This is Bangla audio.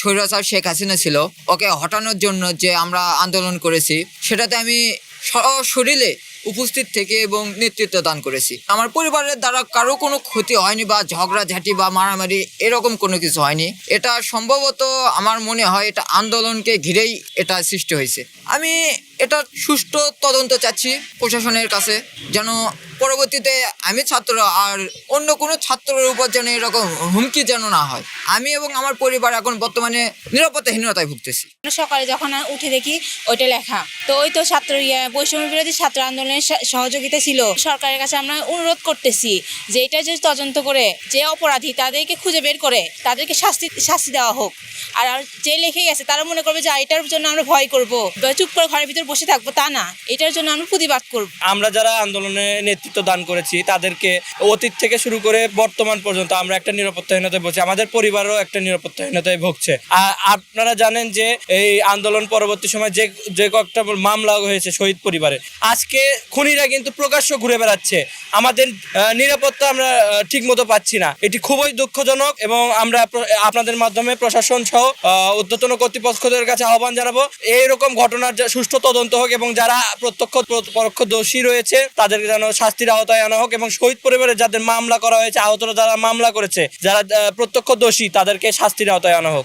স্বৈরাচার শেখ হাসিনা ছিল, ওকে হটানোর জন্য যে আমরা আন্দোলন করেছি, সেটাতে আমি সশরীরে উপস্থিত থেকে এবং নেতৃত্ব দান করেছি। আমার পরিবারের দ্বারা কারও কোনো ক্ষতি হয়নি বা ঝগড়াঝাঁটি বা মারামারি এরকম কোনো কিছু হয়নি। এটা সম্ভবত আমার মনে হয় এটা আন্দোলনকে ঘিরেই এটা সৃষ্টি হয়েছে। আমি এটা সুষ্ঠু তদন্ত চাচ্ছি প্রশাসনের কাছে, যেন পরবর্তীতে আমি ছাত্র আর অন্য কোনো ছাত্রের উপর যেন এরকম হুমকি যেন না হয়। আমি এবং আমার পরিবার এখন বর্তমানে নিরাপত্তাহীনতায় ভুগতেছি। সকালে যখন উঠে দেখি ওইটা লেখা। তো ওই তো ছাত্র ইয়ে, বৈষম্য বিরোধী ছাত্র আন্দোলনের সহযোগিতা ছিল। সরকারের কাছে আমরা অনুরোধ করতেছি যে এটা যে তদন্ত করে যে অপরাধী তাদেরকে খুঁজে বের করে তাদেরকে শাস্তি শাস্তি দেওয়া হোক। আর আর যে লিখে গেছে তারা মনে করবে যে এটার জন্য আমরা ভয় করব। বা চুপ করে ঘরের ভিতর বসে থাকব। তা না। এটার জন্য আমরা প্রতিবাদ করব। আমরা যারা আন্দোলনে নেতৃত্ব দান করেছি, তাদেরকে অতীত থেকে শুরু করে বর্তমান পর্যন্ত আমরা একটা নিরাপত্তাহীনতায় ভুগছি, আমাদের পরিবারও একটা নিরাপত্তাহীনতায় ভুগছে। আর আপনারা জানেন যে এই আন্দোলন পরবর্তী সময় যে যে কয়েকটা মামলা হয়েছে শহীদ পরিবারে, আজকে খুনিরা কিন্তু প্রকাশ্য ঘুরে বেড়াচ্ছে, আমাদের নিরাপত্তা আমরা ঠিক মতো পাচ্ছি না। এটি খুবই দুঃখজনক এবং আমরা আপনাদের মাধ্যমে প্রশাসন সহ ঊর্ধ্বতন কর্তৃপক্ষদের কাছে আহ্বান জানাব, এইরকম ঘটনার সুষ্ঠু তদন্ত হোক এবং যারা প্রত্যক্ষ প্র- পরোক্ষ দোষী রয়েছে, তাদেরকে যেন শাস্তির আওতায় আনা হোক এবং শহীদ পরিবারে যাদের মামলা করা হয়েছে, আহতরা যারা মামলা করেছে, যারা প্রত্যক্ষ দোষী তাদেরকে শাস্তির আওতায় আনা হোক।